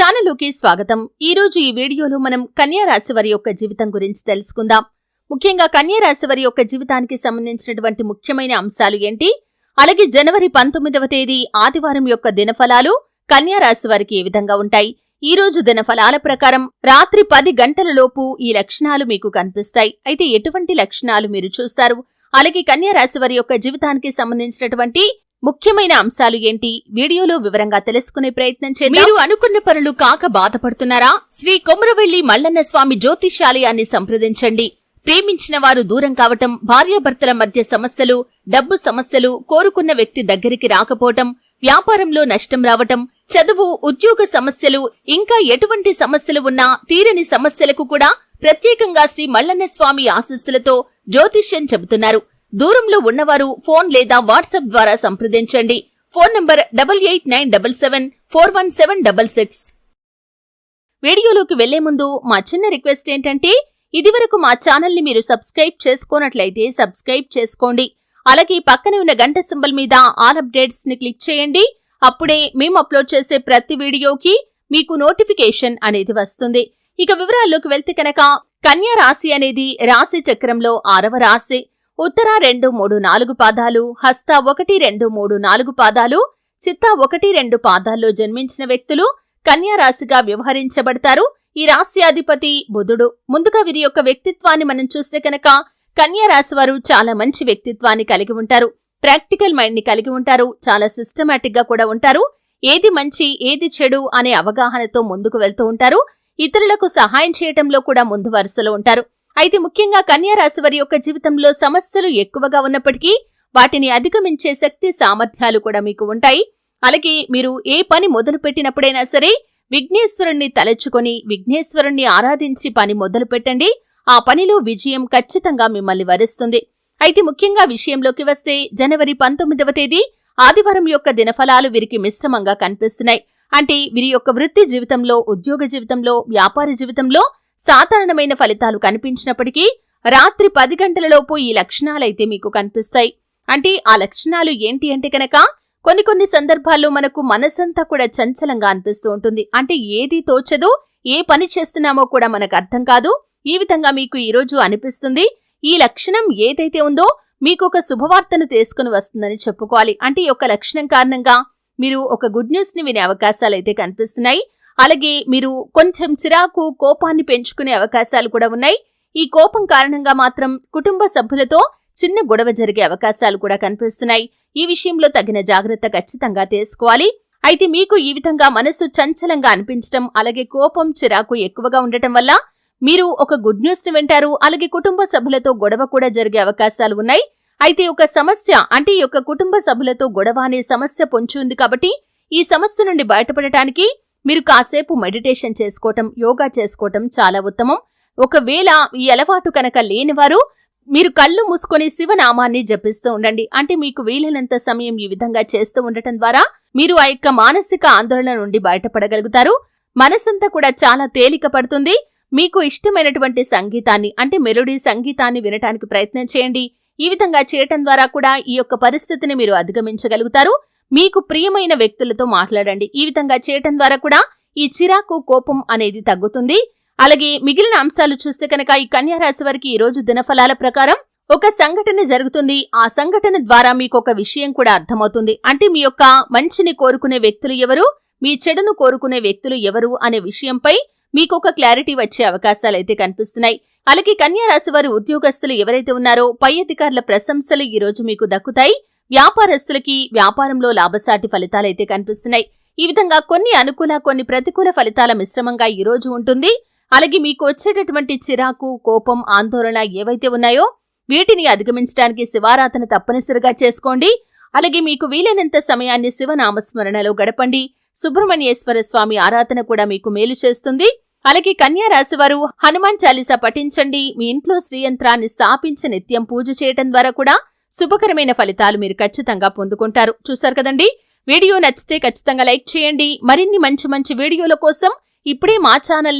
ఛానల్లోకి స్వాగతం. ఈ రోజు ఈ వీడియోలో మనం కన్యా రాశి వారి యొక్క జీవితం గురించి తెలుసుకుందాం. ముఖ్యంగా కన్యా రాశి వారి యొక్క జీవితానికి సంబంధించినటువంటి ముఖ్యమైన అంశాలు ఏంటి? అలాగే జనవరి పంతొమ్మిదవ తేదీ ఆదివారం యొక్క దినఫలాలు కన్యా రాశి వారికి ఏ విధంగా ఉంటాయి? ఈ రోజు దినఫలాల ప్రకారం రాత్రి పది గంటల లోపు ఈ లక్షణాలు మీకు కనిపిస్తాయి. అయితే ఎటువంటి లక్షణాలు మీరు చూస్తారు? అలాగే కన్యా రాశి వారి యొక్క జీవితానికి సంబంధించినటువంటి ముఖ్యమైన అంశాలు ఏంటి? వీడియోలో వివరంగా తెలుసుకునే ప్రయత్నం చేద్దాం. మీరు అనుకున్న పనులు కాక బాధపడుతున్నారా? శ్రీ కొమరవెల్లి మల్లన్న స్వామి జ్యోతిషాలయాన్ని సంప్రదించండి. ప్రేమించిన వారు దూరం కావటం భార్యాభర్తల మధ్య సమస్యలు డబ్బు సమస్యలు కోరుకున్న వ్యక్తి దగ్గరికి రాకపోవటం వ్యాపారంలో నష్టం రావటం చదువు ఉద్యోగ సమస్యలు ఇంకా ఎటువంటి సమస్యలు ఉన్నా తీరని సమస్యలకు కూడా ప్రత్యేకంగా శ్రీ మల్లన్న స్వామి ఆశస్సులతో జ్యోతిష్యం చెబుతున్నారు. దూరంలో ఉన్నవారు ఫోన్ లేదా వాట్సాప్ ద్వారా సంప్రదించండి. Phone number double eight nine double seven four one seven double six. వీడియోలోకి వెళ్ళే ముందు మా చిన్న రిక్వెస్ట్ ఏంటంటే ఇదివరకు మా ఛానల్ని మీరు సబ్స్క్రైబ్ చేసుకోనట్లయితే సబ్స్క్రైబ్ చేసుకోండి. అలాగే పక్కనే ఉన్న గంట సింబల్ మీద ఆల్ అప్డేట్స్ని క్లిక్ చేయండి. అప్పుడే మేము అప్లోడ్ చేసే ప్రతి వీడియోకి మీకు నోటిఫికేషన్ అనేది వస్తుంది. ఇక వివరాల్లోకి వెళ్తే కనుక కన్యా రాశి అనేది రాశి చక్రంలో ఆరవ రాశి. ఉత్తర రెండు మూడు నాలుగు పాదాలు హస్త ఒకటి రెండు మూడు నాలుగు పాదాలు చిత్త ఒకటి రెండు పాదాల్లో జన్మించిన వ్యక్తులు కన్యారాశిగా వ్యవహరించబడతారు. ఈ రాశి అధిపతి బుధుడు. ముందుగా వీరి యొక్క వ్యక్తిత్వాన్ని మనం చూస్తే కనుక కన్యారాశి వారు చాలా మంచి వ్యక్తిత్వాన్ని కలిగి ఉంటారు. ప్రాక్టికల్ మైండ్ని కలిగి ఉంటారు. చాలా సిస్టమాటిక్గా కూడా ఉంటారు. ఏది మంచి ఏది చెడు అనే అవగాహనతో ముందుకు వెళ్తూ ఉంటారు. ఇతరులకు సహాయం చేయటంలో కూడా ముందు వరుసలో ఉంటారు. అయితే ముఖ్యంగా కన్యారాశి వారి యొక్క జీవితంలో సమస్యలు ఎక్కువగా ఉన్నప్పటికీ వాటిని అధిగమించే శక్తి సామర్థ్యాలు కూడా మీకు ఉంటాయి. అలాగే మీరు ఏ పని మొదలు పెట్టినప్పుడైనా సరే విఘ్నేశ్వరుణ్ణి తలచుకొని విఘ్నేశ్వరుణ్ణి ఆరాధించి పని మొదలు పెట్టండి. ఆ పనిలో విజయం ఖచ్చితంగా మిమ్మల్ని వరిస్తుంది. అయితే ముఖ్యంగా విషయంలోకి వస్తే జనవరి పంతొమ్మిదవ తేదీ ఆదివారం యొక్క దినఫలాలు వీరికి మిశ్రమంగా కనిపిస్తున్నాయి. అంటే వీరి యొక్క వృత్తి జీవితంలో ఉద్యోగ జీవితంలో వ్యాపార జీవితంలో సాధారణమైన ఫలితాలు కనిపించినప్పటికీ రాత్రి పది గంటలలోపు ఈ లక్షణాలైతే మీకు కనిపిస్తాయి. అంటే ఆ లక్షణాలు ఏంటి అంటే కనుక కొన్ని కొన్ని సందర్భాల్లో మనకు మనసంతా కూడా చంచలంగా అనిపిస్తూ ఉంటుంది. అంటే ఏది తోచదు ఏ పని చేస్తున్నామో కూడా మనకు అర్థం కాదు. ఈ విధంగా మీకు ఈరోజు అనిపిస్తుంది. ఈ లక్షణం ఏదైతే ఉందో మీకు ఒక శుభవార్తను తీసుకుని వస్తుందని చెప్పుకోవాలి. అంటే ఈ యొక్క లక్షణం కారణంగా మీరు ఒక గుడ్ న్యూస్ని వినే అవకాశాలు అయితే కనిపిస్తున్నాయి. అలాగే మీరు కొంచెం చిరాకు కోపాన్ని పెంచుకునే అవకాశాలు కూడా ఉన్నాయి. ఈ కోపం కారణంగా మాత్రం కుటుంబ సభ్యులతో చిన్న గొడవ జరిగే అవకాశాలు కూడా కనిపిస్తున్నాయి. ఈ విషయంలో తగిన జాగ్రత్త ఖచ్చితంగా తీసుకోవాలి. అయితే మీకు ఈ విధంగా మనసు చంచలంగా అనిపించటం అలాగే కోపం చిరాకు ఎక్కువగా ఉండటం వల్ల మీరు ఒక గుడ్ న్యూస్ని వింటారు అలాగే కుటుంబ సభ్యులతో గొడవ కూడా జరిగే అవకాశాలు ఉన్నాయి. అయితే ఒక సమస్య అంటే ఈ యొక్క కుటుంబ సభ్యులతో గొడవ అనే సమస్య పొంచి ఉంది కాబట్టి ఈ సమస్య నుండి బయటపడటానికి మీరు కాసేపు మెడిటేషన్ చేసుకోవటం యోగా చేసుకోవటం చాలా ఉత్తమం. ఒకవేళ ఈ అలవాటు కనుక లేనివారు మీరు కళ్ళు మూసుకొని శివనామాన్ని జపిస్తూ ఉండండి. అంటే మీకు వీలైనంత సమయం ఈ విధంగా చేస్తూ ఉండటం ద్వారా మీరు ఆ యొక్క మానసిక ఆందోళన నుండి బయటపడగలుగుతారు. మనసంతా కూడా చాలా తేలిక పడుతుంది. మీకు ఇష్టమైనటువంటి సంగీతాన్ని అంటే మెలోడీ సంగీతాన్ని వినటానికి ప్రయత్నం చేయండి. ఈ విధంగా చేయటం ద్వారా కూడా ఈ యొక్క పరిస్థితిని మీరు అధిగమించగలుగుతారు. మీకు ప్రియమైన వ్యక్తులతో మాట్లాడండి. ఈ విధంగా చేయటం ద్వారా కూడా ఈ చిరాకు కోపం అనేది తగ్గుతుంది. అలాగే మిగిలిన అంశాలు చూస్తే కనుక ఈ కన్యా రాశి వారికి ఈ రోజు దినఫలాల ప్రకారం ఒక సంఘటన జరుగుతుంది. ఆ సంఘటన ద్వారా మీకు ఒక విషయం కూడా అర్థమవుతుంది. అంటే మీ యొక్క మంచిని కోరుకునే వ్యక్తులు ఎవరు? మీ చెడును కోరుకునే వ్యక్తులు ఎవరు? అనే విషయంపై మీకు ఒక క్లారిటీ వచ్చే అవకాశాలు అయితే కనిపిస్తున్నాయి. అలాగే కన్యా రాశి వారి ఉద్యోగస్తులు ఎవరైతే ఉన్నారో పై అధికారుల ప్రశంసలు ఈ రోజు మీకు దక్కుతాయి. వ్యాపారస్తులకి వ్యాపారంలో లాభసాటి ఫలితాలైతే కనిపిస్తున్నాయి. ఈ విధంగా కొన్ని అనుకూల కొన్ని ప్రతికూల ఫలితాల మిశ్రమంగా ఈ రోజు ఉంటుంది. అలాగే మీకు వచ్చేటటువంటి చిరాకు కోపం ఆందోళన ఏవైతే ఉన్నాయో వీటిని అధిగమించడానికి శివారాధన తప్పనిసరిగా చేసుకోండి. అలాగే మీకు వీలైనంత సమయాన్ని శివనామస్మరణలో గడపండి. సుబ్రహ్మణ్యేశ్వర స్వామి ఆరాధన కూడా మీకు మేలు చేస్తుంది. అలాగే కన్యా వారు హనుమాన్ చాలీసా పఠించండి. మీ ఇంట్లో శ్రీయంత్రాన్ని స్థాపించి నిత్యం పూజ చేయటం ద్వారా కూడా శుభకరమైన ఫలితాలు మీరు ఖచ్చితంగా పొందుకుంటారు. చూశారు కదండి? వీడియో నచ్చితే ఖచ్చితంగా లైక్ చేయండి. మరిన్ని మంచి మంచి వీడియోల కోసం ఇప్పుడే మా ఛానల్ని